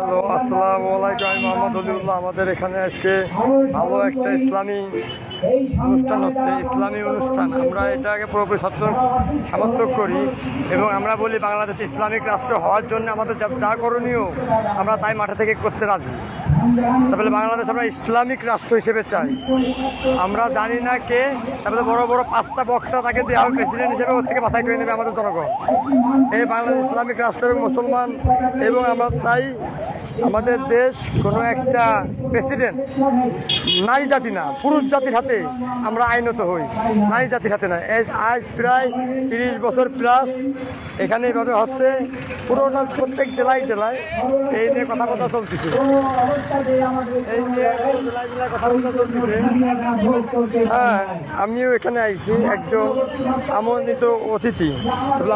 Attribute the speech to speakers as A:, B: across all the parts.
A: Hello, আসসালামু আলাইকুম, আমি মোহাম্মদ অলিউল্লাহ আমাদের এখানে আজকে ভালো একটা ইসলামী অনুষ্ঠান হচ্ছে, ইসলামী অনুষ্ঠান। আমরা এটাকে পুরোপুরি সমর্থক করি এবং আমরা বলি বাংলাদেশ ইসলামিক রাষ্ট্র হওয়ার জন্য আমাদের যা করণীয়, আমরা তাই মাঠে থেকে করতে রাজি। তারপরে বাংলাদেশ আমরা ইসলামিক রাষ্ট্র হিসেবে চাই। আমরা জানি না কে তারপরে বড় বড় পাঁচটা বক্তা তাকে দেওয়া হবে প্রেসিডেন্ট হিসেবে ওর থেকে বাছাই করে নেবে আমাদের জনগণ। এই বাংলাদেশ ইসলামিক রাষ্ট্র এবং মুসলমান এবং আমরা চাই আমাদের দেশ কোনো একটা প্রেসিডেন্ট নারী জাতি না, পুরুষ জাতির হাতে আমরা আইনত হই, নারী জাতির হাতে না। আজ প্রায় তিরিশ বছর প্লাস এখানে এইভাবে হচ্ছে, পুরোটা প্রত্যেক জেলায় জেলায় এই নিয়ে কথা চলতেছে। এই নিয়ে জেলায় কথাবার্তা চলতেছে। হ্যাঁ আমিও এখানে আইছি, একজন আমন্ত্রিত অতিথি।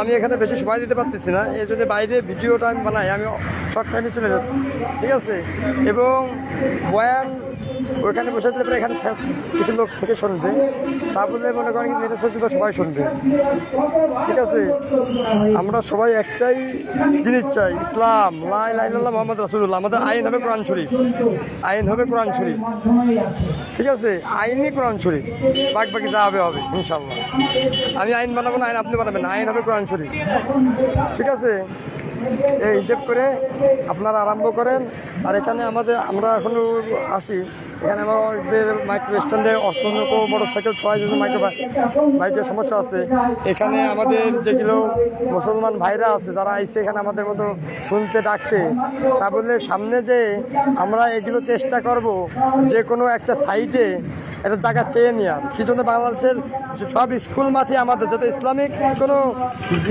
A: আমি এখানে বেশি সময় দিতে পারতেছি না, এই জন্য বাইরে ভিডিওটা আমি বানাই, আমি শর্ট টাইমে চলে যাচ্ছি। ঠিক আছে? এবং বয়ান ওইখানে বসে থাকলে পরে এখানে কিছু লোক থেকে শুনবে। তারপরে মনে করেন কি মেয়েটা সত্যি সবাই শুনবে। ঠিক আছে? আমরা সবাই একটাই জিনিস চাই, ইসলাম। লাই লাইল্লাহ মোহাম্মদ রাসুল্লাহ আমাদের আইন হবে কোরআন শরীফ। আইন হবে কোরআন শরীফ। ঠিক আছে? আইনই কোরআন শরীফ। বাক বাকি যা হবে হবে ইনশাল্লাহ আমি আইন বানাবো না, আইন আপনি বানাবেন আইন হবে কোরআন শরীফ। ঠিক আছে? এই হিসেব করে আপনারা আরম্ভ করেন। আর এখানে আমাদের, আমরা এখনও আসি এখানে আমাদের মাইক্রো স্ট্যান্ডে অসংখ্য মোটর সাইকেল ছয় যদি মাইক্রো বাইকের সমস্যা আছে। এখানে আমাদের যেগুলো মুসলমান ভাইরা আছে, যারা আইসে এখানে আমাদের মতো শুনতে, ডাকতে, তা বললে সামনে যে আমরা এগুলো চেষ্টা করব, যে কোনো একটা সাইডে একটা জায়গা চেয়ে নেওয়ার। কি জন্য বাংলাদেশের সব স্কুল মাঠে আমাদের, যাতে ইসলামিক কোনো,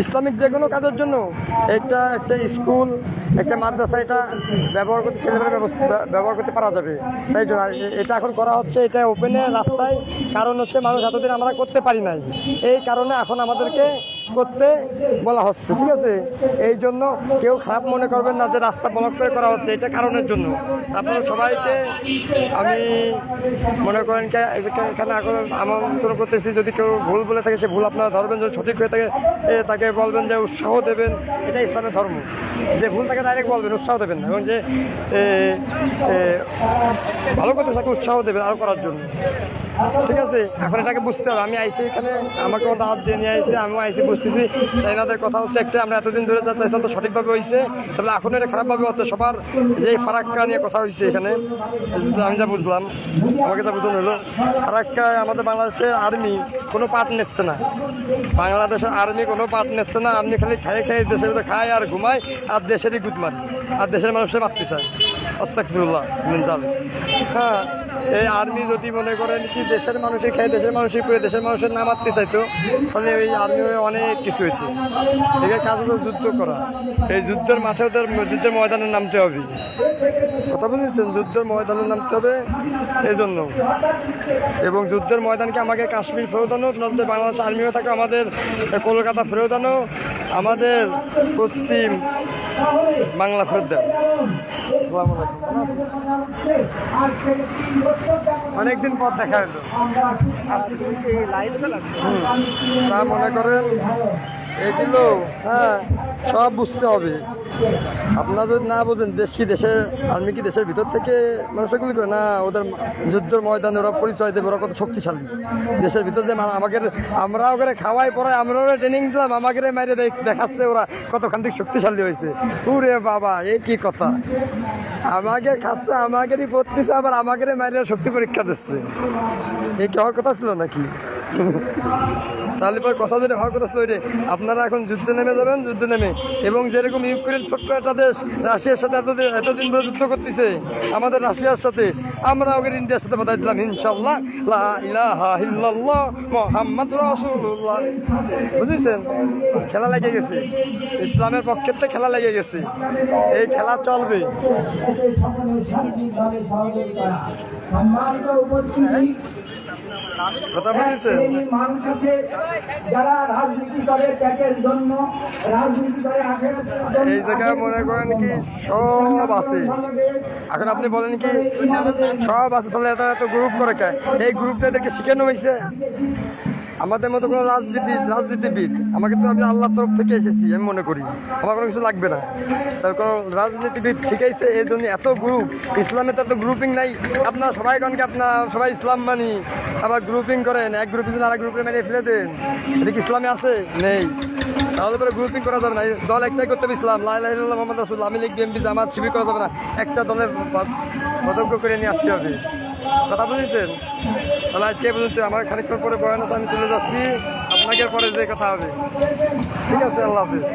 A: ইসলামিক যে কোনো কাজের জন্য একটা একটা স্কুল একটা মাদ্রাসা এটা ব্যবহার করতে ছেলেমেয়েরা ব্যবহার করতে পারা যাবে। তাই জন্য এটা এখন করা হচ্ছে, এটা ওপেনে রাস্তায়। কারণ হচ্ছে, মানুষ এতদিন আমরা করতে পারি নাই। এই কারণে এখন আমাদেরকে করতে বলা হচ্ছে, ঠিক আছে? এই জন্য কেউ খারাপ মনে করবেন না যে রাস্তা ব্লক করে করা হচ্ছে, এটা কারণের জন্য। আপনারা সবাইকে আমি মনে করেন এখানে- এখানে আমন্ত্রণ করতেছি, যদি কেউ ভুল বলে থাকে, সে ভুল আপনারা ধরবেন, যদি সঠিক হয়ে থাকে তাকে বলবেন যে উৎসাহ দেবেন, এটা ইসলামের ধর্ম। যে ভুল তাকে ডাইরেক্ট বলবেন, উৎসাহ দেবেন না, এবং যে ভালো করতে থাকে, উৎসাহ দেবেন আরও করার জন্য। ঠিক আছে, এখন এটাকে বুঝতে হবে। আমি আইসি এখানে আমাকে দাওয়াত দিয়ে নিয়ে আইসি আমিও আইসি বুঝতেছি। এনাদের কথা হচ্ছে একটা, আমরা এতদিন ধরে যাচ্ছি তো সঠিকভাবে হয়েছে তবে এখন এটা খারাপভাবে হচ্ছে, সবার যে ফারাক্কা নিয়ে কথা হয়েছে এখানে আমি যা বুঝলাম, আমাকে যা বুঝলাম হলো, ফারাক্কায় আমাদের বাংলাদেশের আর্মি কোনো পার্ট নিচ্ছে না। বাংলাদেশের আর্মি কোনো পার্ট নিচ্ছে না, আর্মি খালি খাই খাই দেশের ভিতরে খায় আর ঘুমায়, আর দেশেরই গুদ মারে আর দেশের মানুষের মারতে চায়। অস্তাকফিরুল্লাহ হ্যাঁ। এই আর্মি যদি মনে করেন কি দেশের মানুষই খায়, দেশের মানুষই করে দেশের মানুষের নাম মারতে চাইতো, তাহলে এই আর্মি অনেক কিছু হইতো। এখানে কাজ হলো যুদ্ধ করা। এই যুদ্ধের মাঠে ওদের যুদ্ধের ময়দানে নামতে হবে। কথা বুঝেছেন? যুদ্ধের ময়দানে নামতে হবে এই জন্য এবং যুদ্ধের ময়দানকে আমাকে কাশ্মীর ফেরত আনো নয়তো বাংলাদেশ আর্মিও থাকে আমাদের কলকাতা ফেরত আনো আমাদের পশ্চিম বাংলা ফেরত আলাইকুম। অনেকদিন পর দেখা হলো। তা মনে করেন এগুলো হ্যাঁ সব বুঝতে হবে। আপনারা যদি না বোঝেন দেশ কি দেশের আর্মি কি দেশের ভিতর থেকে মানুষের গুলি করে? না ওদের যুদ্ধের ময়দানে ওরা পরিচয় দেবে ওরা কত শক্তিশালী। দেশের ভিতর যে আমাকে আমরা ওখানে খাওয়াই পড়াই আমরা ওরা ট্রেনিং দিলাম আমাকে মাইরে দেখ- দেখাচ্ছে ওরা কতখান থেকে শক্তিশালী হয়েছে। পুরে বাবা এ কি কথা? আমাকে খাচ্ছে আমাকেরই পড়তেছে আবার আমাকে মায়ের শক্তি পরীক্ষা দিচ্ছে। এই কথা ছিল নাকি? তাহলে পরে কথা যেটা হওয়ার কথা ছিল। আপনারা এখন যুদ্ধে নেমে যাবেন, যুদ্ধে নেমে। এবং যেরকম ইউক্রেন ছোট্ট একটা দেশ, রাশিয়ার সাথে এতদিন এতদিন ধরে যুদ্ধ করতেছে, আমাদের রাশিয়ার সাথে, আমরা ওকে ইন্ডিয়ার সাথে বাধা দিলাম ইনশাল্লাহ মোহাম্মদ রাসূলুল্লাহ। বুঝেছেন? খেলা লেগে গেছে। ইসলামের পক্ষের তো খেলা লেগে গেছে। এই খেলা চলবে।
B: সম্মানিত উপস্থিতি। মানুষ আছে যারা রাজনীতি করে প্যাকের জন্য রাজনীতি করে
A: এই জায়গায় মনে করেন কি সব আছে। এখন আপনি বলেন কি সব আছে তাহলে এত এত গ্রুপ করে এই গ্রুপটা এদেরকে শিখানো হয়েছে। আমাদের মতো কোনো রাজনীতি, রাজনীতিবিদ, আমাকে তো আমি আল্লাহর তরফ থেকে এসেছি, আমি মনে করি। আমার কোনো কিছু লাগবে না। তার কোনো রাজনীতিবিদ শিখাইছে, এই জন্য এত গ্রুপ ইসলামে তো এত গ্রুপিং নাই। আপনারা সবাই কনকে আপনারা সবাই ইসলাম মানি। আবার গ্রুপিং করেন, এক গ্রুপ পিছনে আরেক গ্রুপে মেরে ফেলে দেন। এটা কি ইসলামে আছে? নেই। তাহলে পরে গ্রুপিং করা যাবে না। দল একটাই করতে হবে ইসলাম। লাইলাহ মোহাম্মদ রাসুল আমি লিখবি, এমপি জামাত শিবির করা যাবে না। একটা দলের পদজ্ঞ করে নিয়ে আসতে হবে। কথা বুঝেছেন? তাহলে আজকে বুঝতে আমার খানিকক্ষণ পরে বয়ান আছে আমি চলে যাচ্ছি। আপনাকে পরে যে কথা হবে। ঠিক আছে, আল্লাহ হাফিজ।